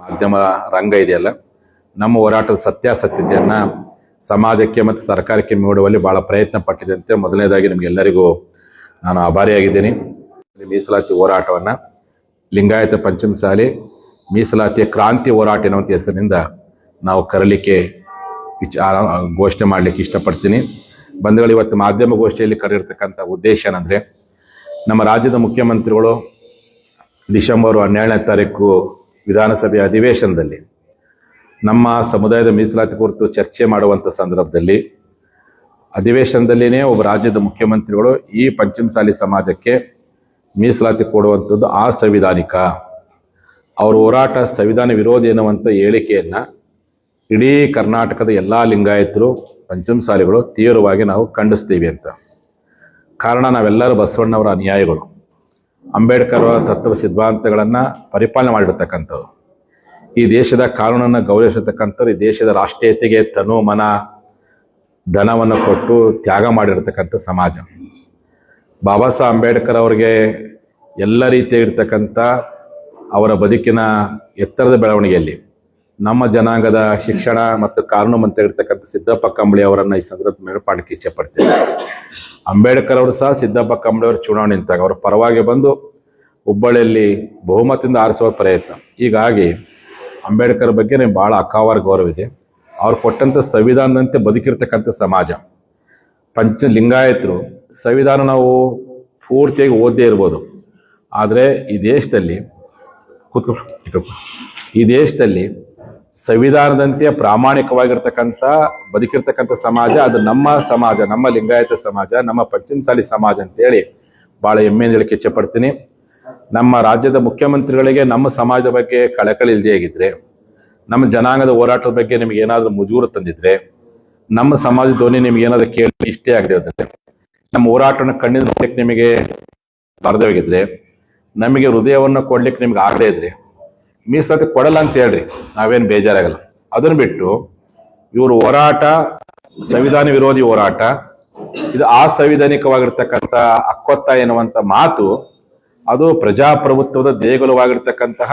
ಮಾಧ್ಯಮ ರಂಗ ಇದೆಯಲ್ಲ, ನಮ್ಮ ಹೋರಾಟದ ಸತ್ಯಾಸತ್ಯತೆಯನ್ನು ಸಮಾಜಕ್ಕೆ ಮತ್ತು ಸರ್ಕಾರಕ್ಕೆ ನೋಡುವಲ್ಲಿ ಬಹಳ ಪ್ರಯತ್ನ ಪಟ್ಟಿದಂತೆ ಮೊದಲನೇದಾಗಿ ನಿಮಗೆಲ್ಲರಿಗೂ ನಾನು ಆಭಾರಿಯಾಗಿದ್ದೀನಿ. ಮೀಸಲಾತಿ ಹೋರಾಟವನ್ನು ಲಿಂಗಾಯತ ಪಂಚಮಸಾಲಿ ಮೀಸಲಾತಿಯ ಕ್ರಾಂತಿ ಹೋರಾಟ ಎನ್ನುವಂಥ ಹೆಸರಿನಿಂದ ನಾವು ಕರಲಿಕ್ಕೆ ವಿಚಾರ ಘೋಷಣೆ ಮಾಡಲಿಕ್ಕೆ ಇಷ್ಟಪಡ್ತೀನಿ. ಬಂಧುಗಳು, ಇವತ್ತು ಮಾಧ್ಯಮ ಗೋಷ್ಠಿಯಲ್ಲಿ ಕರೆದಿರ್ತಕ್ಕಂಥ ಉದ್ದೇಶ ಏನಂದರೆ, ನಮ್ಮ ರಾಜ್ಯದ ಮುಖ್ಯಮಂತ್ರಿಗಳು ಡಿಸೆಂಬರ್ ಹನ್ನೆರಡನೇ ತಾರೀಕು ವಿಧಾನಸಭೆ ಅಧಿವೇಶನದಲ್ಲಿ ನಮ್ಮ ಸಮುದಾಯದ ಮೀಸಲಾತಿ ಕುರಿತು ಚರ್ಚೆ ಮಾಡುವಂಥ ಸಂದರ್ಭದಲ್ಲಿ ಅಧಿವೇಶನದಲ್ಲಿನೇ ಒಬ್ಬ ರಾಜ್ಯದ ಮುಖ್ಯಮಂತ್ರಿಗಳು ಈ ಪಂಚಮಸಾಲಿ ಸಮಾಜಕ್ಕೆ ಮೀಸಲಾತಿ ಕೊಡುವಂಥದ್ದು ಅಸಂವಿಧಾನಿಕ ಅವ್ರ ಹೋರಾಟ ಸಂವಿಧಾನ ವಿರೋಧಿ ಎನ್ನುವಂಥ ಹೇಳಿಕೆಯನ್ನು ಇಡೀ ಕರ್ನಾಟಕದ ಎಲ್ಲ ಲಿಂಗಾಯತರು, ಪಂಚಮಸಾಲಿಗಳು ತೀವ್ರವಾಗಿ ನಾವು ಖಂಡಿಸ್ತೀವಿ ಅಂತ. ಕಾರಣ ನಾವೆಲ್ಲರೂ ಬಸವಣ್ಣವರ ಅನುಯಾಯಿಗಳು. ಅಂಬೇಡ್ಕರ್ ಅವರ ತತ್ವ ಸಿದ್ಧಾಂತಗಳನ್ನು ಪರಿಪಾಲನೆ ಮಾಡಿರ್ತಕ್ಕಂಥವ್ರು. ಈ ದೇಶದ ಕಾನೂನನ್ನು ಗೌರವಿಸಿರ್ತಕ್ಕಂಥವ್ರು ಈ ದೇಶದ ರಾಷ್ಟ್ರೀಯತೆಗೆ ತನು ಮನ, ಧನವನ್ನು ಕೊಟ್ಟು ತ್ಯಾಗ ಮಾಡಿರ್ತಕ್ಕಂಥ ಸಮಾಜ. ಬಾಬಾ ಸಾಹೇಬ್ ಅಂಬೇಡ್ಕರ್ ಅವರಿಗೆ ಎಲ್ಲ ರೀತಿಯಾಗಿರ್ತಕ್ಕಂಥ ಅವರ ಬದುಕಿನ ಎತ್ತರದ ಬೆಳವಣಿಗೆಯಲ್ಲಿ ನಮ್ಮ ಜನಾಂಗದ ಶಿಕ್ಷಣ ಮತ್ತು ಕಾನೂನು ಇರ್ತಕ್ಕಂಥ ಸಿದ್ದಪ್ಪ ಕಂಬಳಿ ಅವರನ್ನು ಈ ಸಂದರ್ಭ ನೆನಪಾಡಕ್ಕೆ ಇಚ್ಛೆ ಪಡ್ತೇನೆ. ಅಂಬೇಡ್ಕರ್ ಅವರು ಸಹ ಸಿದ್ದಪ್ಪ ಕಂಬಳಿ ಅವರು ಚುನಾವಣೆ ನಿಂತಾಗ, ಅವರ ಪರವಾಗಿ ಬಂದು ಹುಬ್ಬಳ್ಳಿಯಲ್ಲಿ ಬಹುಮತದಿಂದ ಆರಿಸುವ ಪ್ರಯತ್ನ. ಹೀಗಾಗಿ ಅಂಬೇಡ್ಕರ್ ಬಗ್ಗೆ ನನಗೆ ಭಾಳ ಅಕ್ಕಾವಾರ ಗೌರವ ಇದೆ. ಅವ್ರು ಕೊಟ್ಟಂಥ ಸಂವಿಧಾನದಂತೆ ಬದುಕಿರ್ತಕ್ಕಂಥ ಸಮಾಜ. ಪಂಚ ಲಿಂಗಾಯತರು ಸಂವಿಧಾನ ನಾವು ಪೂರ್ತಿಯಾಗಿ ಓದ್ದೇ ಇರ್ಬೋದು. ಆದರೆ ಈ ದೇಶದಲ್ಲಿ ಈ ದೇಶದಲ್ಲಿ ಸಂವಿಧಾನದಂತೆ ಪ್ರಾಮಾಣಿಕವಾಗಿರ್ತಕ್ಕಂಥ ಬದುಕಿರ್ತಕ್ಕಂಥ ಸಮಾಜ, ಅದು ನಮ್ಮ ಸಮಾಜ, ನಮ್ಮ ಲಿಂಗಾಯತ ಸಮಾಜ, ನಮ್ಮ ಪಂಚಮಸಾಲಿ ಸಮಾಜ ಅಂತೇಳಿ ಭಾಳ ಹೆಮ್ಮೆಯಿಂದ ಹೇಳಕ್ಕೆ ಇಚ್ಛೆ ಪಡ್ತೀನಿ. ನಮ್ಮ ರಾಜ್ಯದ ಮುಖ್ಯಮಂತ್ರಿಗಳಿಗೆ ನಮ್ಮ ಸಮಾಜದ ಬಗ್ಗೆ ಕಳಕಳಿ ಇಲ್ಲದೇ ಆಗಿದ್ರೆ ನಮ್ಮ ಜನಾಂಗದ ಹೋರಾಟದ ಬಗ್ಗೆ ನಿಮ್ಗೆ ಏನಾದರೂ ಮುಜುಗರ ತಂದಿದ್ರೆ, ನಮ್ಮ ಸಮಾಜ ಧ್ವನಿ ನಿಮ್ಗೆ ಏನಾದರೂ ಕೇಳಿ ಇಷ್ಟೇ ಆಗದೆ ನಮ್ಮ ಹೋರಾಟವನ್ನು ಕಣ್ಣಿನ ನೋಡಲಿಕ್ಕೆ ನಿಮಗೆ ಬರದೋಗಿದ್ರೆ ನಮಗೆ ಹೃದಯವನ್ನು ಕೊಡ್ಲಿಕ್ಕೆ ನಿಮ್ಗೆ ಆಗದೇ ಇದ್ರೆ, ಮೀಸಲಾತಿ ಕೊಡಲ್ಲ ಅಂತ ಹೇಳ್ರಿ, ನಾವೇನು ಬೇಜಾರಾಗಲ್ಲ. ಅದನ್ನು ಬಿಟ್ಟು ಇವರು ಹೋರಾಟ, ಸಂವಿಧಾನ ವಿರೋಧಿ ಹೋರಾಟ, ಇದು ಅಸಂವಿಧಾನಿಕವಾಗಿರ್ತಕ್ಕಂಥ ಅಕ್ಕೊತ್ತ ಎನ್ನುವಂಥ ಮಾತು ಅದು ಪ್ರಜಾಪ್ರಭುತ್ವದ ದೇಗುಲವಾಗಿರ್ತಕ್ಕಂತಹ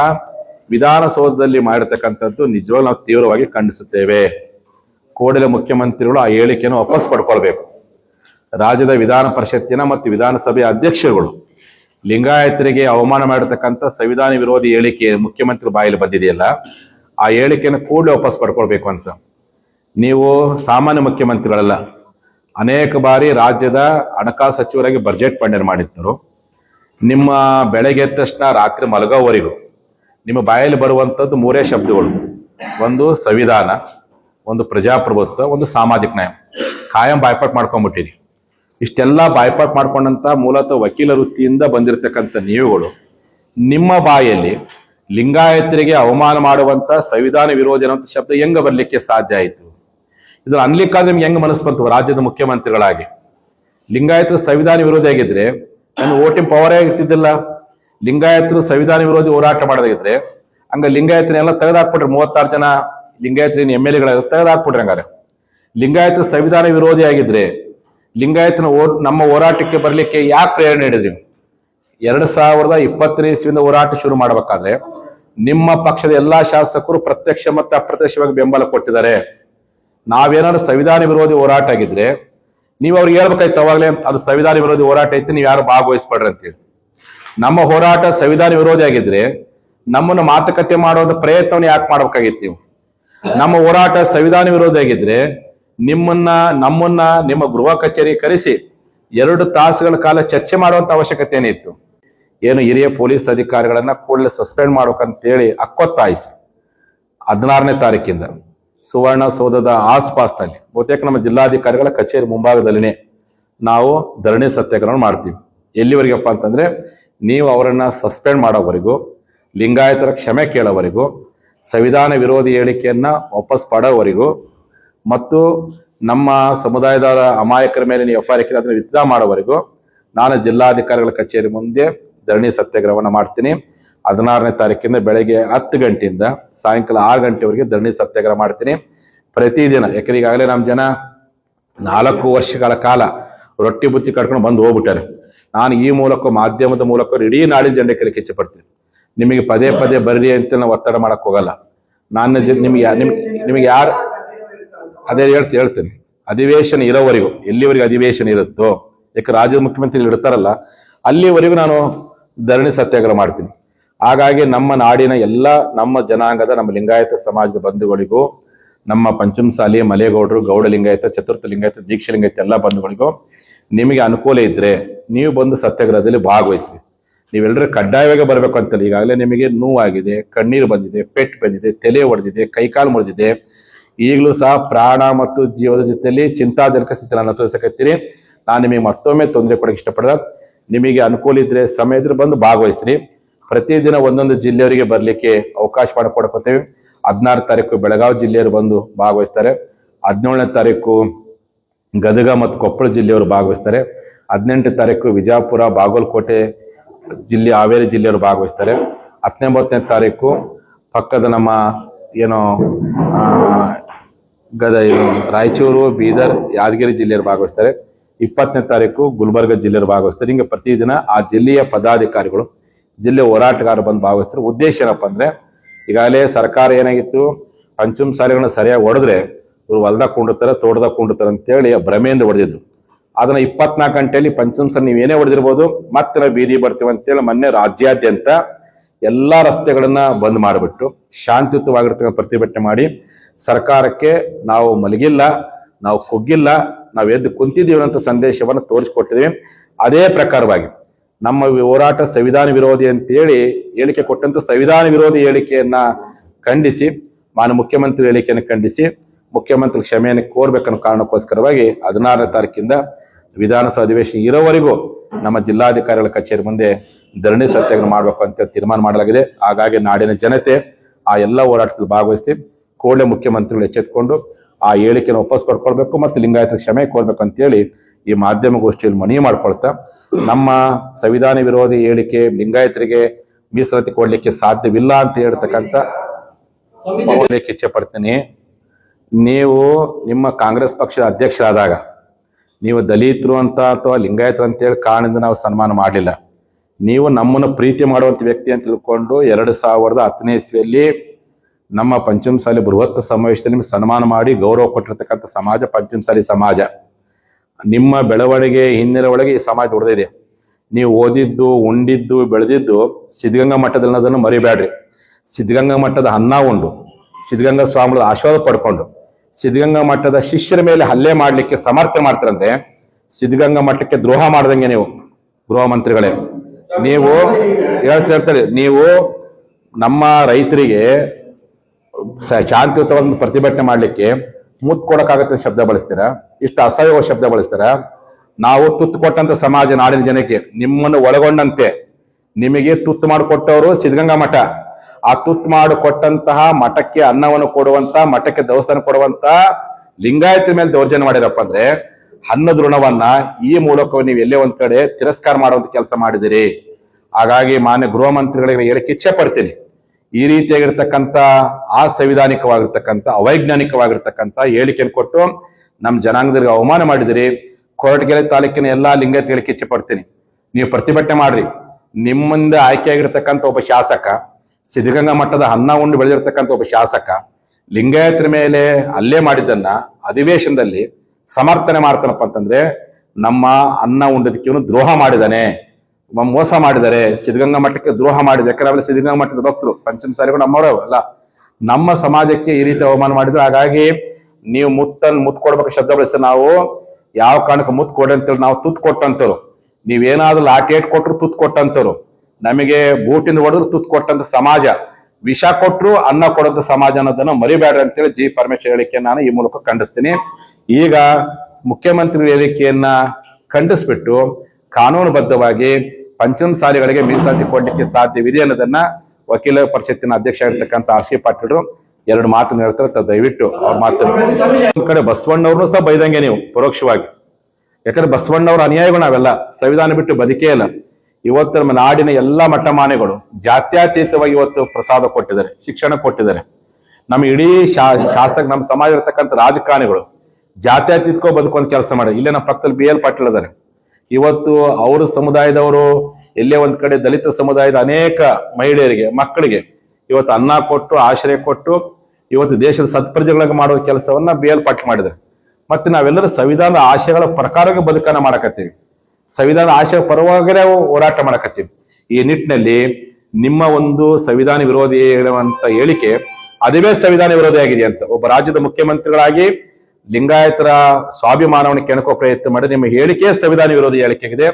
ವಿಧಾನಸೌಧದಲ್ಲಿ ಮಾಡಿರ್ತಕ್ಕಂಥದ್ದು ನಿಜವಾಗ್ಲೂ ನಾವು ತೀವ್ರವಾಗಿ ಖಂಡಿಸುತ್ತೇವೆ. ಕೂಡಲೇ ಮುಖ್ಯಮಂತ್ರಿಗಳು ಆ ಹೇಳಿಕೆಯನ್ನು ವಾಪಸ್ ಪಡ್ಕೊಳ್ಬೇಕು. ರಾಜ್ಯದ ವಿಧಾನ ಪರಿಷತ್ತಿನ ಮತ್ತು ವಿಧಾನಸಭೆಯ ಅಧ್ಯಕ್ಷರುಗಳು ಲಿಂಗಾಯತರಿಗೆ ಅವಮಾನ ಮಾಡಿರ್ತಕ್ಕಂಥ ಸಂವಿಧಾನ ವಿರೋಧಿ ಹೇಳಿಕೆ ಮುಖ್ಯಮಂತ್ರಿ ಬಾಯಲ್ಲಿ ಬಂದಿದೆಯಲ್ಲ, ಆ ಹೇಳಿಕೆಯನ್ನು ಕೂಡಲೇ ವಾಪಸ್ ಪಡ್ಕೊಳ್ಬೇಕು ಅಂತ. ನೀವು ಸಾಮಾನ್ಯ ಮುಖ್ಯಮಂತ್ರಿಗಳಲ್ಲ, ಅನೇಕ ಬಾರಿ ರಾಜ್ಯದ ಹಣಕಾಸು ಸಚಿವರಾಗಿ ಬಜೆಟ್ ಮಂಡನೆ ಮಾಡಿದ್ದರು. ನಿಮ್ಮ ಬೆಳಗ್ಗೆ ಎದ್ದ ತಕ್ಷಣ ರಾತ್ರಿ ಮಲಗೋವರೆಗೂ ನಿಮ್ಮ ಬಾಯಲ್ಲಿ ಬರುವಂಥದ್ದು ಮೂರೇ ಶಬ್ದಗಳು. ಒಂದು ಸಂವಿಧಾನ, ಒಂದು ಪ್ರಜಾಪ್ರಭುತ್ವ, ಒಂದು ಸಾಮಾಜಿಕ ನ್ಯಾಯ. ಕಾಯಂ ಬಾಯ್ಪಾಟ್ ಮಾಡ್ಕೊಂಡ್ಬಿಟ್ಟಿರಿ. ಇಷ್ಟೆಲ್ಲ ಬಾಯ್ಪಾಟ್ ಮಾಡ್ಕೊಂಡಂಥ ಮೂಲತಃ ವಕೀಲ ವೃತ್ತಿಯಿಂದ ಬಂದಿರತಕ್ಕಂಥ ನೀವುಗಳು, ನಿಮ್ಮ ಬಾಯಲ್ಲಿ ಲಿಂಗಾಯತರಿಗೆ ಅವಮಾನ ಮಾಡುವಂಥ ಸಂವಿಧಾನ ವಿರೋಧಿ ಅನ್ನುವಂಥ ಶಬ್ದ ಹೆಂಗ ಬರಲಿಕ್ಕೆ ಸಾಧ್ಯ ಆಯಿತು? ಇದು ಅನ್ಲಿಕ್ಕಾದ್ರೆ ನಿಮ್ಗೆ ಹೆಂಗೆ ಮನಸ್ಸು ಬಂತು? ರಾಜ್ಯದ ಮುಖ್ಯಮಂತ್ರಿಗಳಾಗಿ. ಲಿಂಗಾಯತ ಸಂವಿಧಾನ ವಿರೋಧಿ ಆಗಿದ್ರೆ ನನ್ನ ಓಟಿಂಗ್ ಪವರೇ ಇರ್ತಿದ್ದಿಲ್ಲ. ಲಿಂಗಾಯತರು ಸಂವಿಧಾನ ವಿರೋಧಿ ಹೋರಾಟ ಮಾಡೋದಾಗಿದ್ರೆ ಹಂಗ ಲಿಂಗಾಯತನೆಲ್ಲ ತೆಗೆದಾಕ್ಬಿಟ್ರೆ ಮೂವತ್ತಾರು ಜನ ಲಿಂಗಾಯತರಿನ ಎಂ ಎಲ್ ಎಗಳ, ತೆಗೆದಾಕ್ಬಿಟ್ರೆ ಹಂಗಾರೆ. ಲಿಂಗಾಯತ ಸಂವಿಧಾನ ವಿರೋಧಿ ಆಗಿದ್ರೆ ಲಿಂಗಾಯತನ ಓಟ್ ನಮ್ಮ ಹೋರಾಟಕ್ಕೆ ಬರಲಿಕ್ಕೆ ಯಾಕೆ ಪ್ರೇರಣೆ ನೀಡಿದ್ರಿ? ಎರಡು ಸಾವಿರದ ಇಪ್ಪತ್ತನೇ ಇಸ್ವಿಯಿಂದ ಹೋರಾಟ ಶುರು ಮಾಡಬೇಕಾದ್ರೆ, ನಿಮ್ಮ ಪಕ್ಷದ ಎಲ್ಲಾ ಶಾಸಕರು ಪ್ರತ್ಯಕ್ಷ ಮತ್ತು ಅಪ್ರತ್ಯಕ್ಷವಾಗಿ ಬೆಂಬಲ ಕೊಟ್ಟಿದ್ದಾರೆ. ನಾವೇನಾದ್ರು ಸಂವಿಧಾನ ವಿರೋಧಿ ಹೋರಾಟ ಆಗಿದ್ರೆ ನೀವು ಅವ್ರಿಗೆ ಹೇಳ್ಬೇಕಾಯ್ತು ಅವಾಗಲೇ, ಅದು ಸಂವಿಧಾನ ವಿರೋಧಿ ಹೋರಾಟ ಐತಿ, ನೀವು ಯಾರು ಭಾಗವಹಿಸ್ಬೇಡ್ರಿ ಅಂತೇಳಿ ನಮ್ಮ ಹೋರಾಟ ಸಂವಿಧಾನ ವಿರೋಧಿ ಆಗಿದ್ರೆ, ನಮ್ಮನ್ನು ಮಾತುಕತೆ ಮಾಡೋದ ಪ್ರಯತ್ನವನ್ನು ಯಾಕೆ ಮಾಡ್ಬೇಕಾಗಿತ್ತು ನೀವು? ನಮ್ಮ ಹೋರಾಟ ಸಂವಿಧಾನ ವಿರೋಧಿ ಆಗಿದ್ರೆ, ನಿಮ್ಮನ್ನ, ನಮ್ಮನ್ನ, ನಿಮ್ಮ ಗೃಹ ಕಚೇರಿ ಕರೆಸಿ ಎರಡು ತಾಸುಗಳ ಕಾಲ ಚರ್ಚೆ ಮಾಡುವಂತ ಅವಶ್ಯಕತೆ ಏನಿತ್ತು ಏನು ಹಿರಿಯ ಪೊಲೀಸ್ ಅಧಿಕಾರಿಗಳನ್ನ ಕೂಡಲೇ ಸಸ್ಪೆಂಡ್ ಮಾಡ್ಬೇಕಂತೇಳಿ ಅಕ್ಕೊತ್ತಾಯಿಸಿ. ಹದಿನಾರನೇ ತಾರೀಕಿಂದ. ಸುವರ್ಣಸೌಧದ ಆಸ್ಪಾಸ್ನಲ್ಲಿ, ಬಹುತೇಕ ನಮ್ಮ ಜಿಲ್ಲಾಧಿಕಾರಿಗಳ ಕಚೇರಿ ಮುಂಭಾಗದಲ್ಲಿನೇ ನಾವು ಧರಣಿ ಸತ್ಯಾಗ್ರಹ ಮಾಡ್ತೀವಿ. ಎಲ್ಲಿವರೆಗಪ್ಪ ಅಂತಂದ್ರೆ, ನೀವು ಅವರನ್ನ ಸಸ್ಪೆಂಡ್ ಮಾಡೋವರೆಗೂ, ಲಿಂಗಾಯತರ ಕ್ಷಮೆ ಕೇಳೋವರೆಗೂ, ಸಂವಿಧಾನ ವಿರೋಧಿ ಹೇಳಿಕೆಯನ್ನ ವಾಪಸ್ ಪಡೋವರೆಗೂ, ಮತ್ತು ನಮ್ಮ ಸಮುದಾಯದ ಅಮಾಯಕರ ಮೇಲೆ ನೀವು ಎಫ್ ಐ ಅದನ್ನು ವಿತ್ಡ್ರಾ ಮಾಡೋವರೆಗೂ, ನಾನು ಜಿಲ್ಲಾಧಿಕಾರಿಗಳ ಕಚೇರಿ ಮುಂದೆ ಧರಣಿ ಸತ್ಯಾಗ್ರಹವನ್ನು ಮಾಡ್ತೀನಿ. ಹದಿನಾರನೇ ತಾರೀಕಿಂದ ಬೆಳಗ್ಗೆ ಹತ್ತು ಗಂಟೆಯಿಂದ ಸಾಯಂಕಾಲ ಆರು ಗಂಟೆವರೆಗೆ ಧರಣಿ ಸತ್ಯಾಗ್ರಹ ಮಾಡ್ತೀನಿ. ಪ್ರತಿದಿನ ಯಾಕಂದ್ರೆ ಈಗಾಗಲೇ ನಮ್ಮ ಜನ ನಾಲ್ಕು ವರ್ಷಗಳ ಕಾಲ ರೊಟ್ಟಿ ಬುತ್ತಿ ಕಟ್ಕೊಂಡು ಬಂದು ಹೋಗ್ಬಿಟ್ಟಾರೆ. ನಾನು ಈ ಮೂಲಕ ಮಾಧ್ಯಮದ ಮೂಲಕ ಇಡೀ ನಾಡಿನ ಜನ ಕಡೆ ಇಚ್ಛೆ ಪಡ್ತೀನಿ ನಿಮಗೆ ಪದೇ ಪದೇ ಬರ್ರಿ ಅಂತ ನಾವು ಒತ್ತಡ ಮಾಡಕ್ ಹೋಗಲ್ಲ. ನಾನು ನಿಮ್ಗೆ ನಿಮ್ಗೆ ನಿಮಗೆ ಯಾರು ಅದೇ ಹೇಳ್ತೀನಿ ಹೇಳ್ತೀನಿ. ಅಧಿವೇಶನ ಇರೋವರೆಗೂ, ಎಲ್ಲಿವರೆಗೂ ಅಧಿವೇಶನ ಇರುತ್ತೋ, ಯಾಕೆ ರಾಜ್ಯದ ಮುಖ್ಯಮಂತ್ರಿ ಇಡ್ತಾರಲ್ಲ, ಅಲ್ಲಿವರೆಗೂ ನಾನು ಧರಣಿ ಸತ್ಯಾಗ್ರಹ ಮಾಡ್ತೀನಿ. ಹಾಗಾಗಿ ನಮ್ಮ ನಾಡಿನ ಎಲ್ಲ ನಮ್ಮ ಜನಾಂಗದ, ನಮ್ಮ ಲಿಂಗಾಯತ ಸಮಾಜದ ಬಂಧುಗಳಿಗೂ, ನಮ್ಮ ಪಂಚಮಸಾಲಿ, ಮಲೆಗೌಡರು ಗೌಡ ಲಿಂಗಾಯತ ಚತುರ್ಥ ಲಿಂಗಾಯತ ದೀಕ್ಷಾ ಲಿಂಗಾಯತ ಎಲ್ಲ ಬಂಧುಗಳಿಗೂ ನಿಮಗೆ ಅನುಕೂಲ ಇದ್ರೆ ನೀವು ಬಂದು ಸತ್ಯಾಗ್ರಹದಲ್ಲಿ ಭಾಗವಹಿಸಿ ನೀವೆಲ್ಲರೂ ಕಡ್ಡಾಯವಾಗಿ ಬರಬೇಕು ಅಂತಲ್ಲ ಈಗಾಗಲೇ ನಿಮಗೆ ನೋವಾಗಿದೆ, ಕಣ್ಣೀರು ಬಂದಿದೆ, ಪೆಟ್ಟು ಬಂದಿದೆ, ತಲೆ ಹೊಡೆದಿದೆ ಕೈಕಾಲು ಮುರಿದಿದೆ. ಈಗಲೂ ಸಹ ಪ್ರಾಣ ಮತ್ತು ಜೀವದ ಜೊತೆಯಲ್ಲಿ ಚಿಂತಾಜನಕ ಸ್ಥಿತಿ ನಾನು ತೋರಿಸಕತ್ತೀರಿ. ನಾನು ನಿಮಗೆ ಮತ್ತೊಮ್ಮೆ ತೊಂದರೆ ಕೊಡೋಕೆ ಇಷ್ಟಪಡಲ್ಲ. ನಿಮಗೆ ಅನುಕೂಲ ಇದ್ರೆ ಸಮಯ ಇದ್ರೆ ಬಂದು ಭಾಗವಹಿಸ್ರಿ. ಪ್ರತಿದಿನ ಒಂದೊಂದು ಜಿಲ್ಲೆಯವರಿಗೆ ಬರಲಿಕ್ಕೆ ಅವಕಾಶ ಮಾಡಿಕೊಡ್ಕೋತೇವೆ. ಹದಿನಾರು ತಾರೀಕು ಬೆಳಗಾವಿ ಜಿಲ್ಲೆಯವರು ಬಂದು ಭಾಗವಹಿಸ್ತಾರೆ. ಹದಿನೇಳನೇ ತಾರೀಕು ಗದಗ ಮತ್ತು ಕೊಪ್ಪಳ ಜಿಲ್ಲೆಯವರು ಭಾಗವಹಿಸ್ತಾರೆ. ಹದಿನೆಂಟನೇ ತಾರೀಕು ವಿಜಾಪುರ, ಬಾಗಲಕೋಟೆ ಜಿಲ್ಲೆ, ಹಾವೇರಿ ಜಿಲ್ಲೆಯವರು ಭಾಗವಹಿಸ್ತಾರೆ. ಹತ್ತೊಂಬತ್ತನೇ ತಾರೀಕು ಪಕ್ಕದ ನಮ್ಮ ಏನು ಗದ ರಾಯಚೂರು, ಬೀದರ್, ಯಾದಗಿರಿ ಜಿಲ್ಲೆಯವರು ಭಾಗವಹಿಸ್ತಾರೆ. ಇಪ್ಪತ್ತನೇ ತಾರೀಕು ಗುಲ್ಬರ್ಗ ಜಿಲ್ಲೆಯವರು ಭಾಗವಹಿಸ್ತಾರೆ. ಹಿಂಗೆ ಪ್ರತಿದಿನ ಆ ಜಿಲ್ಲೆಯ ಪದಾಧಿಕಾರಿಗಳು ಜಿಲ್ಲೆ ಹೋರಾಟಗಾರರು ಬಂದು ಭಾಗವಹಿಸ್ತಾರೆ. ಉದ್ದೇಶ ಏನಪ್ಪ ಅಂದ್ರೆ, ಈಗಾಗಲೇ ಸರ್ಕಾರ ಏನಾಗಿತ್ತು? ಪಂಚಮ ಸಾಲಿಗಳನ್ನ ಸರಿಯಾಗಿ ಹೊಡೆದ್ರೆ ಇವ್ರು ಹೊಲ್ದಾಗ ಕೊಂಡಿರ್ತಾರೆ, ತೋಟದಾಗ ಕೊಂಡಿರ್ತಾರೆ ಅಂತೇಳಿ ಭ್ರಮೆಯಿಂದ ಹೊಡೆದಿದ್ರು. ಅದನ್ನ ಇಪ್ಪತ್ನಾಲ್ಕು ಗಂಟೆಯಲ್ಲಿ ಪಂಚಮ ನೀವು ಏನೇ ಹೊಡೆದಿರ್ಬೋದು, ಮತ್ತೆ ನಾವು ಬೀದಿ ಬರ್ತೀವಿ ಅಂತೇಳಿ ಮೊನ್ನೆ ರಾಜ್ಯಾದ್ಯಂತ ಎಲ್ಲಾ ರಸ್ತೆಗಳನ್ನ ಬಂದ್ ಮಾಡಿಬಿಟ್ಟು ಶಾಂತಿಯುತವಾಗಿರ್ತಕ್ಕಂಥ ಪ್ರತಿಭಟನೆ ಮಾಡಿ, ಸರ್ಕಾರಕ್ಕೆ ನಾವು ಮಲಗಿಲ್ಲ, ನಾವು ಕುಗ್ಗಿಲ್ಲ, ನಾವು ಎದ್ದು ಕುಂತಿದ್ದೀವಿ ಅಂತ ಸಂದೇಶವನ್ನು ತೋರಿಸಿಕೊಟ್ಟಿದ್ದೀವಿ. ಅದೇ ಪ್ರಕಾರವಾಗಿ ನಮ್ಮ ಹೋರಾಟ ಸಂವಿಧಾನ ವಿರೋಧಿ ಅಂತೇಳಿ ಹೇಳಿಕೆ ಕೊಟ್ಟಂತ ಸಂವಿಧಾನ ವಿರೋಧಿ ಹೇಳಿಕೆಯನ್ನ ಖಂಡಿಸಿ, ಮಾನ್ಯ ಮುಖ್ಯಮಂತ್ರಿ ಹೇಳಿಕೆಯನ್ನು ಖಂಡಿಸಿ, ಮುಖ್ಯಮಂತ್ರಿ ಕ್ಷಮೆಯನ್ನು ಕೋರ್ಬೇಕನ್ನೋ ಕಾರಣಕ್ಕೋಸ್ಕರವಾಗಿ ಹದಿನಾರನೇ ತಾರೀಕಿಂದ ವಿಧಾನಸಭಾ ಅಧಿವೇಶನ ಇರೋವರೆಗೂ ನಮ್ಮ ಜಿಲ್ಲಾಧಿಕಾರಿಗಳ ಕಚೇರಿ ಮುಂದೆ ಧರಣಿ ಸತ್ಯಾಗ್ರಹ ಮಾಡಬೇಕು ಅಂತ ತೀರ್ಮಾನ ಮಾಡಲಾಗಿದೆ. ಹಾಗಾಗಿ ನಾಡಿನ ಜನತೆ ಆ ಎಲ್ಲ ಹೋರಾಟದಲ್ಲಿ ಭಾಗವಹಿಸಿ ಕೂಡಲೇ ಮುಖ್ಯಮಂತ್ರಿಗಳು ಎಚ್ಚೆತ್ಕೊಂಡು ಆ ಹೇಳಿಕೆಯನ್ನು ವಾಪಸ್ ಪಡ್ಕೊಳ್ಬೇಕು ಮತ್ತು ಲಿಂಗಾಯತ ಕ್ಷಮೆ ಕೋರ್ಬೇಕು ಅಂತೇಳಿ ಈ ಮಾಧ್ಯಮ ಗೋಷ್ಠಿಯಲ್ಲಿ ಮನವಿ ಮಾಡ್ಕೊಳ್ತಾ ನಮ್ಮ ಸಂವಿಧಾನ ವಿರೋಧಿ ಹೇಳಿಕೆ ಲಿಂಗಾಯತರಿಗೆ ಮೀಸಲಾತಿ ಕೊಡ್ಲಿಕ್ಕೆ ಸಾಧ್ಯವಿಲ್ಲ ಅಂತ ಹೇಳ್ತಕ್ಕಂಥ ಹೇಳಲಿಕ್ಕೆ ಇಚ್ಛೆ ಪಡ್ತೀನಿ. ನೀವು ನಿಮ್ಮ ಕಾಂಗ್ರೆಸ್ ಪಕ್ಷದ ಅಧ್ಯಕ್ಷರಾದಾಗ ನೀವು ದಲಿತರು ಅಂತ ಅಥವಾ ಲಿಂಗಾಯತರು ಅಂತೇಳಿ ಕಾರಣದಿಂದ ನಾವು ಸನ್ಮಾನ ಮಾಡಲಿಲ್ಲ. ನೀವು ನಮ್ಮನ್ನು ಪ್ರೀತಿ ಮಾಡುವಂತ ವ್ಯಕ್ತಿ ಅಂತ ತಿಳ್ಕೊಂಡು ಎರಡು ಸಾವಿರದ ಹತ್ತನೇ ಇಸ್ವಿಯಲ್ಲಿ ನಮ್ಮ ಪಂಚಮಸಾಲಿ ಬೃಹತ್ ಸಮಾವೇಶದಲ್ಲಿ ನಿಮಗೆ ಸನ್ಮಾನ ಮಾಡಿ ಗೌರವ ಕೊಟ್ಟಿರ್ತಕ್ಕಂಥ ಸಮಾಜ ಪಂಚಮಸಾಲಿ ಸಮಾಜ. ನಿಮ್ಮ ಬೆಳವಣಿಗೆ ಹಿನ್ನೆಲೆ ಒಳಗೆ ಈ ಸಮಾಜ ಹೊಡೆದಿದೆ ನೀವು ಓದಿದ್ದು, ಉಂಡಿದ್ದು, ಬೆಳೆದಿದ್ದು ಸಿದ್ಧಗಂಗಾ ಮಠದಲ್ಲಿ ಅನ್ನೋದನ್ನು ಮರಿಬೇಡ್ರಿ. ಸಿದ್ಧಗಂಗಾ ಮಠದ ಅನ್ನ ಉಂಡು, ಸಿದ್ಧಗಂಗಾ ಸ್ವಾಮಿಗಳ ಆಶೀರ್ವಾದ ಪಡ್ಕೊಂಡು, ಸಿದ್ಧಗಂಗಾ ಮಠದ ಶಿಷ್ಯರ ಮೇಲೆ ಹಲ್ಲೆ ಮಾಡಲಿಕ್ಕೆ ಸಮರ್ಥ ಮಾಡ್ತಾರಂದ್ರೆ ಸಿದ್ಧಗಂಗಾ ಮಠಕ್ಕೆ ದ್ರೋಹ ಮಾಡ್ದಂಗೆ ನೀವು, ಗೃಹ ಮಂತ್ರಿಗಳೇ. ನೀವು ಹೇಳ್ತಾ ಇರ್ತಾರೆ, ನೀವು ನಮ್ಮ ರೈತರಿಗೆ ಶಾಂತಿಯುತವಾದ ಪ್ರತಿಭಟನೆ ಮಾಡ್ಲಿಕ್ಕೆ ಮುತ್ತು ಕೊಡಕ್ಕಾಗತ್ತೆ ಶಬ್ದ ಬಳಸ್ತೀರಾ? ಇಷ್ಟು ಅಸಹ್ಯವ ಶಬ್ದ ಬಳಸ್ತೀರಾ? ನಾವು ತುತ್ತು ಕೊಟ್ಟಂತ ಸಮಾಜ, ನಾಡಿನ ಜನಕ್ಕೆ, ನಿಮ್ಮನ್ನು ಒಳಗೊಂಡಂತೆ, ನಿಮಗೆ ತುತ್ತು ಮಾಡಿಕೊಟ್ಟವರು ಸಿದ್ಧಗಂಗಾ ಮಠ. ಆ ತುತ್ತು ಮಾಡಿಕೊಟ್ಟಂತಹ ಮಠಕ್ಕೆ ಅನ್ನವನ್ನು ಕೊಡುವಂತ, ಮಠಕ್ಕೆ ದೇವಸ್ಥಾನ ಕೊಡುವಂತ ಲಿಂಗಾಯತರ ಮೇಲೆ ದೌರ್ಜನ್ಯ ಮಾಡಿರಪ್ಪ ಅಂದ್ರೆ ಅನ್ನದ ಋಣವನ್ನ ಈ ಮೂಲಕ ನೀವು ಎಲ್ಲೇ ಒಂದ್ ಕಡೆ ತಿರಸ್ಕಾರ ಮಾಡುವಂತ ಕೆಲಸ ಮಾಡಿದಿರಿ. ಹಾಗಾಗಿ ಮಾನ್ಯ ಗೃಹ ಮಂತ್ರಿಗಳಿಗೆ ಹೇಳಕ್ಕೆ ಇಚ್ಛೆ ಪಡ್ತೀನಿ. ಈ ರೀತಿಯಾಗಿರ್ತಕ್ಕಂಥ ಅಸಂವಿಧಾನಿಕವಾಗಿರ್ತಕ್ಕಂಥ, ಅವೈಜ್ಞಾನಿಕವಾಗಿರ್ತಕ್ಕಂಥ ಹೇಳಿಕೆಯನ್ನು ಕೊಟ್ಟು ನಮ್ಮ ಜನಾಂಗದರಿಗೆ ಅವಮಾನ ಮಾಡಿದಿರಿ. ಕೊರಟಗೆರೆ ತಾಲೂಕಿನ ಎಲ್ಲಾ ಲಿಂಗತಿಗಳಿಗೆ ಕಿಚ್ಚೆ ಪಡ್ತೀನಿ ನೀವು ಪ್ರತಿಭಟನೆ ಮಾಡ್ರಿ. ನಿಮ್ಮಿಂದ ಆಯ್ಕೆಯಾಗಿರ್ತಕ್ಕಂಥ ಒಬ್ಬ ಶಾಸಕ, ಸಿದ್ಧಗಂಗಾ ಮಠದ ಅನ್ನ ಉಂಡು ಬೆಳೆದಿರ್ತಕ್ಕಂಥ ಒಬ್ಬ ಶಾಸಕ, ಲಿಂಗಾಯತರ ಮೇಲೆ ಅಲ್ಲೇ ಮಾಡಿದ್ದನ್ನ ಅಧಿವೇಶನದಲ್ಲಿ ಸಮರ್ಥನೆ ಮಾಡ್ತಾನಪ್ಪ ಅಂತಂದ್ರೆ ನಮ್ಮ ಅನ್ನ ಉಂಡದಕ್ಕೆ ಇವನು ದ್ರೋಹ ಮಾಡಿದಾನೆ. ಮೋಸ ಮಾಡಿದ್ದಾರೆ ಸಿದ್ಧಗಂಗಾ ಮಠಕ್ಕೆ ದ್ರೋಹ ಮಾಡಿದೆ ಯಾಕಂದ್ರೆ ಸಿದ್ಧಗಂಗಾ ಮಠದ ಭಕ್ತರು, ಪಂಚಮ ಸಾರಿಗಳು ನಮ್ಮವರೇ ಅಲ್ಲ? ನಮ್ಮ ಸಮಾಜಕ್ಕೆ ಈ ರೀತಿ ಅವಮಾನ ಮಾಡಿದ್ರು. ಹಾಗಾಗಿ ನೀವು ಮುತ್ತನ್ ಮುತ್ ಕೊಡ್ಬೇಕು ಶಬ್ದ ಬಳಸಿ. ನಾವು ಯಾವ ಕಾರಣಕ್ಕೆ ಮುತ್ ಕೊಡಿ ಅಂತೇಳಿ ನಾವು ತುತ್ ಕೊಟ್ಟಂತವ್ರು. ನೀವೇನಾದ್ರೂ ಲಾಟೇಟ್ ಕೊಟ್ಟರು ತುತ್ ಕೊಟ್ಟಂತರು ನಮಗೆ ಬೂಟಿಂದ ಹೊಡೆದ್ರು ತುತ್ ಕೊಟ್ಟಂತ ಸಮಾಜ. ವಿಷ ಕೊಟ್ಟರು ಅನ್ನ ಕೊಡಂತ ಸಮಾಜ ಅನ್ನೋದನ್ನ ಮರಿಬೇಡ್ರಿ ಅಂತೇಳಿ ಜಿ ಪರಮೇಶ್ವರ್ ಹೇಳಿಕೆ ನಾನು ಈ ಮೂಲಕ ಖಂಡಿಸ್ತೀನಿ. ಈಗ ಮುಖ್ಯಮಂತ್ರಿ ಹೇಳಿಕೆಯನ್ನ ಖಂಡಿಸ್ಬಿಟ್ಟು ಕಾನೂನುಬದ್ಧವಾಗಿ ಪಂಚಮ ಸಾಲಿಗಳಿಗೆ ಮೀಸಲಾತಿ ಕೊಡ್ಲಿಕ್ಕೆ ಸಾಧ್ಯವಿದೆ ಅನ್ನೋದನ್ನ ವಕೀಲ ಪರಿಷತ್ತಿನ ಅಧ್ಯಕ್ಷ ಆಗಿರ್ತಕ್ಕಂಥ ಸಿ ಪಾಟೀಲ್ರು ಎರಡು ಮಾತು ಹೇಳ್ತಾರೆ ದಯವಿಟ್ಟು ಅವ್ರ ಮಾತನ್ನು ಒಂದ್ ಕಡೆ ಬಸವಣ್ಣವ್ರನ್ನೂ ಸಹ ಬೈದಂಗೆ ನೀವು, ಪರೋಕ್ಷವಾಗಿ. ಯಾಕಂದ್ರೆ ಬಸವಣ್ಣವ್ರ ಅನ್ಯಾಯಗಳು ನಾವೆಲ್ಲ ಸಂವಿಧಾನ ಬಿಟ್ಟು ಬದುಕೇ ಇಲ್ಲ. ಇವತ್ತು ನಮ್ಮ ನಾಡಿನ ಎಲ್ಲಾ ಮಠಮಾನೆಗಳು ಜಾತ್ಯತೀತವಾಗಿ ಇವತ್ತು ಪ್ರಸಾದ ಕೊಟ್ಟಿದ್ದಾರೆ, ಶಿಕ್ಷಣ ಕೊಟ್ಟಿದ್ದಾರೆ. ನಮ್ಮ ಇಡೀ ಶಾಸಕ, ನಮ್ಮ ಸಮಾಜ ಇರತಕ್ಕಂಥ ರಾಜಕಾರಣಿಗಳು ಜಾತ್ಯಾತೀತಕ್ಕೋ ಬದುಕೊಂಡ್ ಕೆಲಸ ಮಾಡಿ ಇಲ್ಲೇ ನಮ್ಮ ಪಕ್ಕದಲ್ಲಿ ಬಿ ಎಲ್ ಪಾಟೀಲ್ ಇದಾರೆ ಇವತ್ತು ಅವರ ಸಮುದಾಯದವರು ಎಲ್ಲೇ ಒಂದ್ ಕಡೆ ದಲಿತ ಸಮುದಾಯದ ಅನೇಕ ಮಹಿಳೆಯರಿಗೆ, ಮಕ್ಕಳಿಗೆ ಇವತ್ತು ಅನ್ನ ಕೊಟ್ಟು, ಆಶ್ರಯ ಕೊಟ್ಟು, ಇವತ್ತು ದೇಶದ ಸತ್ಪ್ರಜೆಗಳಿಗೆ ಮಾಡುವ ಕೆಲಸವನ್ನ ಬಿ ಎಲ್ ಪಾಟೀಲ್ ಮಾಡಿದ್ದಾರೆ. ಮತ್ತೆ ನಾವೆಲ್ಲರೂ ಸಂವಿಧಾನದ ಆಶಯಗಳ ಪ್ರಕಾರವಾಗಿ ಬದುಕನ್ನ ಮಾಡಕತ್ತೀವಿ. ಸಂವಿಧಾನದ ಆಶಯ ಪರವಾಗಿರೇ ಹೋರಾಟ ಮಾಡಕತ್ತೀವಿ. ಈ ನಿಟ್ಟಿನಲ್ಲಿ ನಿಮ್ಮ ಒಂದು ಸಂವಿಧಾನ ವಿರೋಧಿ ಹೇಳುವಂತ ಹೇಳಿಕೆ, ಅದುವೇ ಸಂವಿಧಾನ ವಿರೋಧಿ ಆಗಿದೆ ಅಂತ. ಒಬ್ಬ ರಾಜ್ಯದ ಮುಖ್ಯಮಂತ್ರಿಗಳಾಗಿ ಲಿಂಗಾಯತರ ಸ್ವಾಭಿಮಾನವನ್ನು ಕೆಣಕೋ ಪ್ರಯತ್ನ ಮಾಡಿ ನಿಮ್ಮ ಹೇಳಿಕೆ ಸಂವಿಧಾನ ವಿರೋಧಿ ಹೇಳಿಕೆ ಆಗಿದೆ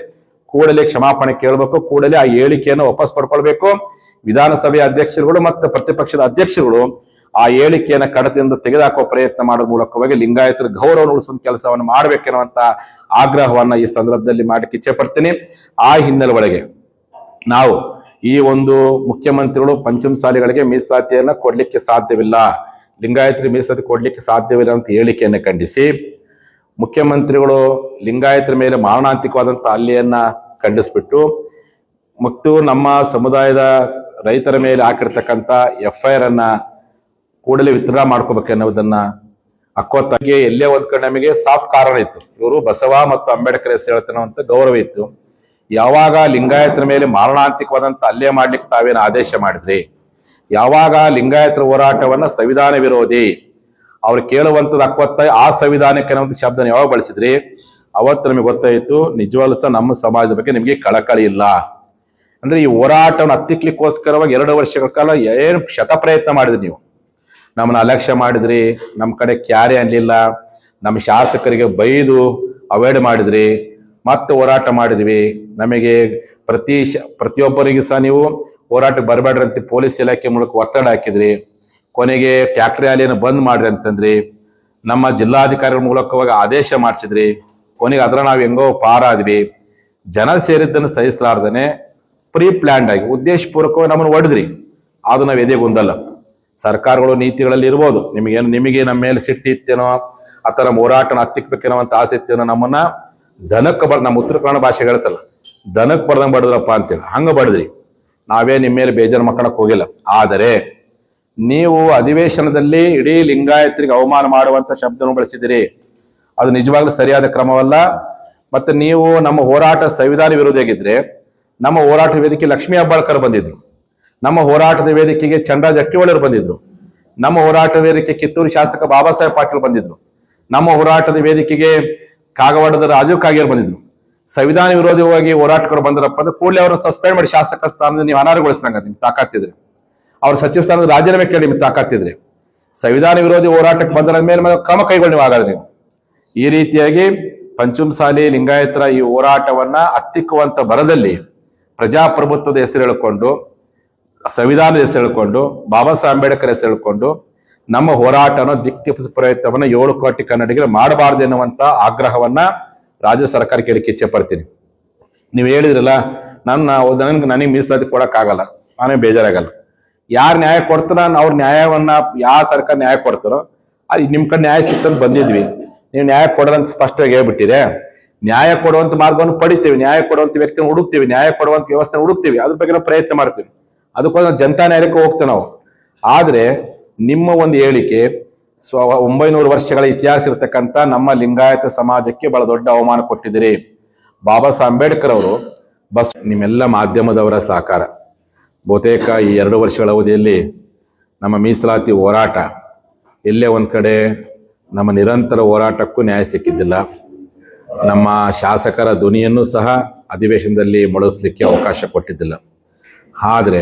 ಕೂಡಲೇ ಕ್ಷಮಾಪಣೆ ಕೇಳಬೇಕು. ಕೂಡಲೇ ಆ ಹೇಳಿಕೆಯನ್ನು ವಾಪಸ್ ಪಡ್ಕೊಳ್ಬೇಕು. ವಿಧಾನಸಭೆಯ ಅಧ್ಯಕ್ಷರುಗಳು ಮತ್ತು ಪ್ರತಿಪಕ್ಷದ ಅಧ್ಯಕ್ಷರುಗಳು ಆ ಹೇಳಿಕೆಯನ್ನು ಕಡತದಿಂದ ತೆಗೆದುಹಾಕುವ ಪ್ರಯತ್ನ ಮಾಡೋದ್ರ ಮೂಲಕವಾಗಿ ಲಿಂಗಾಯತರ ಗೌರವ ಉಳಿಸುವ ಕೆಲಸವನ್ನು ಮಾಡಬೇಕೆನ್ನುವಂತ ಆಗ್ರಹವನ್ನ ಈ ಸಂದರ್ಭದಲ್ಲಿ ಮಾಡಕ್ಕೆ ಇಚ್ಛೆ ಪಡ್ತೀನಿ ಆ ಹಿನ್ನೆಲೆ ಒಳಗೆ ನಾವು ಈ ಒಂದು ಮುಖ್ಯಮಂತ್ರಿಗಳು ಪಂಚಮಸಾಲಿಗಳಿಗೆ ಮೀಸಲಾತಿಯನ್ನ ಕೊಡ್ಲಿಕ್ಕೆ ಸಾಧ್ಯವಿಲ್ಲ. ಲಿಂಗಾಯತರಿಗೆ ಮೀಸಲಾತಿ ಕೊಡಲಿಕ್ಕೆ ಸಾಧ್ಯವಿಲ್ಲ ಅಂತ ಹೇಳಿಕೆಯನ್ನು ಖಂಡಿಸಿ. ಮುಖ್ಯಮಂತ್ರಿಗಳು ಲಿಂಗಾಯತರ ಮೇಲೆ ಮಾರಣಾಂತಿಕವಾದಂತ ಹಲ್ಲೆಯನ್ನು ಖಂಡಿಸ್ಬಿಟ್ಟು ಮತ್ತು ನಮ್ಮ ಸಮುದಾಯದ ರೈತರ ಮೇಲೆ ಹಾಕಿರ್ತಕ್ಕಂಥ ಎಫ್ ಐ ಆರ್ ಅನ್ನ ಕೂಡಲೇ ವಿತ್ಡ್ರಾ ಮಾಡ್ಕೋಬೇಕನ್ನೋದನ್ನ ಅಕ್ಕೋತ್ತಾಗಿ. ಎಲ್ಲೇ ಒಂದ್ ಕಡೆ ನಮಗೆ ಸಾಫ್ ಕಾರಣ ಇತ್ತು. ಇವರು ಬಸವ ಮತ್ತು ಅಂಬೇಡ್ಕರ್ ಹೆಸರು ಅಂತ ಗೌರವ ಇತ್ತು. ಯಾವಾಗ ಲಿಂಗಾಯತರ ಮೇಲೆ ಮಾರಣಾಂತಿಕವಾದಂತ ಹಲ್ಲೆ ಮಾಡ್ಲಿಕ್ಕೆ ತಾವೇನು ಆದೇಶ ಮಾಡಿದ್ರಿ? ಯಾವಾಗ ಲಿಂಗಾಯತರ ಹೋರಾಟವನ್ನ ಸಂವಿಧಾನ ವಿರೋಧಿ? ಅವ್ರು ಕೇಳುವಂಥದ್ದು ಅಕ್ವತ್ತ ಆ ಸಂವಿಧಾನಕ್ಕೆ ಅನ್ನೋ ಶಬ್ದ ಶಬ್ದನ ಯಾವಾಗ ಬಳಸಿದ್ರಿ? ಅವತ್ತು ನಮಗೆ ಗೊತ್ತಾಯಿತು, ನಿಜವಾಗ್ಲೂ ಸಹ ನಮ್ಮ ಸಮಾಜದ ಬಗ್ಗೆ ನಿಮಗೆ ಕಳಕಳಿ ಇಲ್ಲ. ಅಂದ್ರೆ ಈ ಹೋರಾಟವನ್ನು ಹತ್ತಿಕ್ಲಿಕ್ಕೋಸ್ಕರವಾಗಿ ಎರಡು ವರ್ಷಗಳ ಕಾಲ ಏನು ಶತ ಪ್ರಯತ್ನ ಮಾಡಿದ್ರಿ ನೀವು? ನಮ್ಮನ್ನ ಅಲಕ್ಷ್ಯ ಮಾಡಿದ್ರಿ ನಮ್ಮ ಕಡೆ ಕ್ಯಾರೆ ಅನ್ಲಿಲ್ಲ ನಮ್ಮ ಶಾಸಕರಿಗೆ ಬೈದು ಅವಾಯ್ಡ್ ಮಾಡಿದ್ರಿ, ಮತ್ತೆ ಹೋರಾಟ ಮಾಡಿದ್ವಿ. ನಮಗೆ ಪ್ರತಿ ಪ್ರತಿಯೊಬ್ಬರಿಗೂ ಸಹ ನೀವು ಹೋರಾಟಕ್ಕೆ ಬರಬೇಡ್ರಿ ಅಂತ ಪೊಲೀಸ್ ಇಲಾಖೆ ಮೂಲಕ ಒತ್ತಡ ಹಾಕಿದ್ರಿ. ಕೊನೆಗೆ ಟ್ಯಾಕ್ಟರ್ ರ್ಯಾಲಿಯನ್ನು ಬಂದ್ ಮಾಡ್ರಿ ಅಂತಂದ್ರಿ. ನಮ್ಮ ಜಿಲ್ಲಾಧಿಕಾರಿಗಳ ಮೂಲಕವಾಗಿ ಆದೇಶ ಮಾಡಿಸಿದ್ರಿ. ಕೊನೆಗೆ ಅದ್ರ ನಾವು ಹೆಂಗೋ ಪಾರಾದ್ವಿ ಜನ ಸೇರಿದ್ದನ್ನು ಸಹಿಸಲಾರ್ದನೆ ಪ್ರೀ ಪ್ಲ್ಯಾಂಡ್ ಆಗಿ ಉದ್ದೇಶಪೂರ್ವಕವಾಗಿ ನಮ್ಮನ್ನು ಹೊಡೆದ್ರಿ ಅದು ನಾವು ಎದೆಗುಂದಲ್ಲ ಸರ್ಕಾರಗಳು ನೀತಿಗಳಲ್ಲಿ ಇರ್ಬೋದು. ನಿಮಗೇನು, ನಿಮಗೆ ನಮ್ಮ ಮೇಲೆ ಸಿಟ್ಟಿತ್ತೇನೋ ಆ ನಮ್ಮ ಹೋರಾಟನ ಹತ್ತಿಕ್ಬೇಕೇನೋ ಅಂತ ಆಸೆ ಇತ್ತೇನೋ ನಮ್ಮನ್ನ, ದನಕ್ಕೆ ಬರ್ ನಮ್ಮ ಉತ್ತರ ಕನ್ನಡ ಭಾಷೆ ಹೇಳ್ತಲ್ಲ, ದನಕ್ಕೆ ಬರ್ದಂಗೆ ಬಡದ್ರಪ್ಪ ಅಂತೇಳಿ, ಹಂಗ ಬಡದ್ರಿ. ನಾವೇ ನಿಮ್ಮ ಮೇಲೆ ಬೇಜಾರು ಮಾಡ್ಕೊಳಕ್ ಹೋಗಿಲ್ಲ. ಆದರೆ ನೀವು ಅಧಿವೇಶನದಲ್ಲಿ ಇಡೀ ಲಿಂಗಾಯತರಿಗೆ ಅವಮಾನ ಮಾಡುವಂತ ಶಬ್ದವನ್ನು ಬಳಸಿದಿರಿ ಅದು ನಿಜವಾಗ್ಲೂ ಸರಿಯಾದ ಕ್ರಮವಲ್ಲ. ಮತ್ತೆ ನೀವು ನಮ್ಮ ಹೋರಾಟ ಸಂವಿಧಾನ ವಿರೋಧಿಯಾಗಿದ್ರೆ ನಮ್ಮ ಹೋರಾಟ ವೇದಿಕೆ ಲಕ್ಷ್ಮೀ ಅಬ್ಬಾಳ್ಕರ್ ಬಂದಿದ್ರು. ನಮ್ಮ ಹೋರಾಟದ ವೇದಿಕೆಗೆ ಚಂದ್ರ ಜಟ್ಟಿವಾಳರು ಬಂದಿದ್ರು. ನಮ್ಮ ಹೋರಾಟ ವೇದಿಕೆ ಕಿತ್ತೂರು ಶಾಸಕ ಬಾಬಾ ಸಾಹೇಬ್ ಪಾಟೀಲ್ ಬಂದಿದ್ರು. ನಮ್ಮ ಹೋರಾಟದ ವೇದಿಕೆಗೆ ಕಾಗವಾಡದ ರಾಜೀವ್ ಕಾಗೇರ್ ಬಂದಿದ್ರು. ಸಂವಿಧಾನ ವಿರೋಧವಾಗಿ ಹೋರಾಟಗಳು ಬಂದರಪ್ಪ ಅಂದ್ರೆ ಕೂಡಲೇ ಅವರನ್ನು ಸಸ್ಪೆಂಡ್ ಮಾಡಿ ಶಾಸಕ ಸ್ಥಾನದಿಂದ ನೀವು ಅನರ್ಹಗೊಳಿಸಿದಂಗ ನಿಮ್ಗೆ ತಾಕಾತಿದ್ರೆ ಅವ್ರ ಸಚಿವ ಸ್ಥಾನದ ರಾಜೀನಾಮೆ ಕೇಳಿ ನಿಮ್ಗೆ ತಾಕಾತಿದ್ರೆ ಸಂವಿಧಾನ ವಿರೋಧಿ ಹೋರಾಟಕ್ಕೆ ಬಂದರ ಮೇಲೆ ಕ್ರಮ ಕೈಗೊಳ್ಳಿ ನೀವು ಆಗಾದ್ರೆ ನೀವು. ಈ ರೀತಿಯಾಗಿ ಪಂಚಮಸಾಲಿ ಲಿಂಗಾಯತರ ಈ ಹೋರಾಟವನ್ನ ಹತ್ತಿಕ್ಕುವಂತ ಬರದಲ್ಲಿ ಪ್ರಜಾಪ್ರಭುತ್ವದ ಹೆಸರು ಹೇಳಿಕೊಂಡು, ಸಂವಿಧಾನದ ಹೆಸರು ಹೇಳಿಕೊಂಡು, ಬಾಬಾ ಸಾಹೇಬ್ ಅಂಬೇಡ್ಕರ್ ಹೆಸರು ಹೇಳಿಕೊಂಡು, ನಮ್ಮ ಹೋರಾಟನ ದಿಕ್ತಿಪ್ಪಿಸ ಪ್ರಯತ್ನವನ್ನ ಏಳು ಕೋಟಿ ಕನ್ನಡಿಗರು ಮಾಡಬಾರದು ಎನ್ನುವಂತ ಆಗ್ರಹವನ್ನ ರಾಜ್ಯ ಸರ್ಕಾರ ಕೇಳಕ್ಕೆ ಇಚ್ಛೆ ಪಡ್ತೀನಿ. ನೀವು ಹೇಳಿದ್ರಲ್ಲ, ನನ್ನ ನನಗೆ ನನಗೆ ಮೀಸಲಾತಿ ಕೊಡೋಕ್ಕಾಗಲ್ಲ. ನಾನೇ ಬೇಜಾರಾಗಲ್ಲ. ಯಾರು ನ್ಯಾಯ ಕೊಡ್ತಾರ ಅವ್ರ ನ್ಯಾಯವನ್ನ ಯಾವ ಸರ್ಕಾರ ನ್ಯಾಯ ಕೊಡ್ತಾರೋ ಅದು ನಿಮ್ ಕಡೆ ನ್ಯಾಯ ಸಿಕ್ತಂತ ಬಂದಿದ್ವಿ. ನೀವು ನ್ಯಾಯ ಕೊಡೋದಂತ ಸ್ಪಷ್ಟವಾಗಿ ಹೇಳ್ಬಿಟ್ಟಿದೆ. ನ್ಯಾಯ ಕೊಡುವಂತ ಮಾರ್ಗವನ್ನು ಪಡಿತೀವಿ. ನ್ಯಾಯ ಕೊಡುವಂತ ವ್ಯಕ್ತಿನ ಹುಡುಕ್ತೀವಿ. ನ್ಯಾಯ ಕೊಡುವಂತ ವ್ಯವಸ್ಥೆ ಹುಡುಕ್ತೀವಿ. ಅದ್ರ ಬಗ್ಗೆ ಪ್ರಯತ್ನ ಮಾಡ್ತೀವಿ. ಅದಕ್ಕೋಸ್ಕರ ಜನತಾ ನ್ಯಾಯಕ್ಕೆ ಹೋಗ್ತೇವೆ ನಾವು. ಆದ್ರೆ, ನಿಮ್ಮ ಒಂದು ಹೇಳಿಕೆ ಸ್ವ ಒಂಬೈನೂರು ವರ್ಷಗಳ ಇತಿಹಾಸ ಇರತಕ್ಕಂಥ ನಮ್ಮ ಲಿಂಗಾಯತ ಸಮಾಜಕ್ಕೆ ಬಹಳ ದೊಡ್ಡ ಅವಮಾನ ಕೊಟ್ಟಿದ್ದೀರಿ. ಬಾಬಾ ಸಾಹೇಬ್ ಅಂಬೇಡ್ಕರ್ ಅವರು ಬಸ್ ನಿಮ್ಮೆಲ್ಲ ಮಾಧ್ಯಮದವರ ಸಹಕಾರ. ಬಹುತೇಕ ಈ ಎರಡು ವರ್ಷಗಳ ಅವಧಿಯಲ್ಲಿ ನಮ್ಮ ಮೀಸಲಾತಿ ಹೋರಾಟ, ಎಲ್ಲೇ ಒಂದು ಕಡೆ ನಮ್ಮ ನಿರಂತರ ಹೋರಾಟಕ್ಕೂ ನ್ಯಾಯ ಸಿಕ್ಕಿದ್ದಿಲ್ಲ. ನಮ್ಮ ಶಾಸಕರ ಧ್ವನಿಯನ್ನು ಸಹ ಅಧಿವೇಶನದಲ್ಲಿ ಮೊಳಗಿಸ್ಲಿಕ್ಕೆ ಅವಕಾಶ ಕೊಟ್ಟಿದ್ದಿಲ್ಲ. ಆದರೆ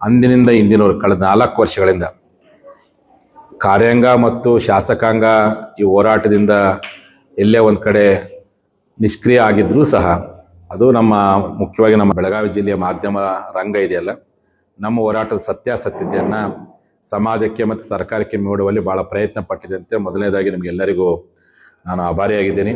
ಅಂದಿನಿಂದ ಇಂದಿನವರು ಕಳೆದ ನಾಲ್ಕು ವರ್ಷಗಳಿಂದ ಕಾರ್ಯಾಂಗ ಮತ್ತು ಶಾಸಕಾಂಗ ಈ ಹೋರಾಟದಿಂದ ಎಲ್ಲೇ ಒಂದು ಕಡೆ ನಿಷ್ಕ್ರಿಯ ಆಗಿದ್ದರೂ ಸಹ ಅದು ನಮ್ಮ ಮುಖ್ಯವಾಗಿ ನಮ್ಮ ಬೆಳಗಾವಿ ಜಿಲ್ಲೆಯ ಮಾಧ್ಯಮ ರಂಗ ಇದೆಯಲ್ಲ, ನಮ್ಮ ಹೋರಾಟದ ಸತ್ಯಾಸತ್ಯತೆಯನ್ನು ಸಮಾಜಕ್ಕೆ ಮತ್ತು ಸರ್ಕಾರಕ್ಕೆ ನೋಡುವಲ್ಲಿ ಭಾಳ ಪ್ರಯತ್ನ ಪಟ್ಟಿದಂತೆ ಮೊದಲನೇದಾಗಿ ನಿಮಗೆಲ್ಲರಿಗೂ ನಾನು ಆಭಾರಿಯಾಗಿದ್ದೀನಿ.